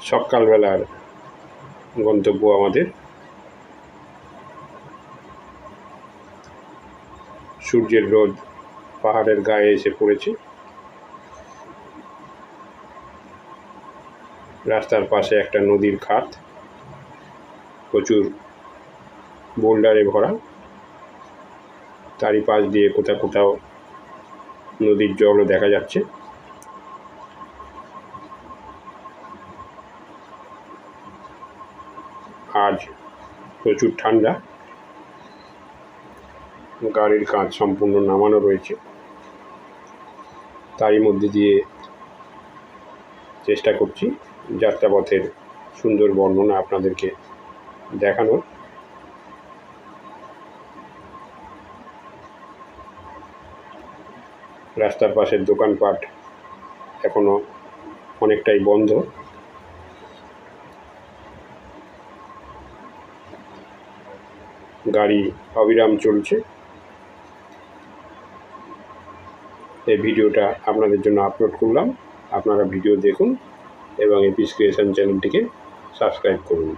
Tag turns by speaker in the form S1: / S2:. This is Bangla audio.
S1: সকালবেলার গন্তব্য আমাদের। সূর্যের রোদ পাহাড়ের গায়ে এসে পড়েছে। রাস্তার পাশে একটা নদীর খাত। প্রচুর বোল্ডারে ভরা। তারই পাশ দিয়ে কোথাও কোথাও নদীর জলও দেখা যাচ্ছে। আজ প্রচুর ঠান্ডা। গাড়ির কাঁচ সম্পূর্ণ নামানো রয়েছে। তারই মধ্যে দিয়ে চেষ্টা করছি যাত্রাপথের সুন্দর বর্ণনা আপনাদেরকে দেখানোর। রাস্তার পাশের দোকানপাট এখনও অনেকটাই বন্ধ। গাড়ি অবিরাম চলছে। এই ভিডিওটা আপনাদের জন্য আপলোড করলাম। আপনারা ভিডিও দেখুন এবং এপিস ক্রিয়েশন চ্যানেলটিকে সাবস্ক্রাইব করুন।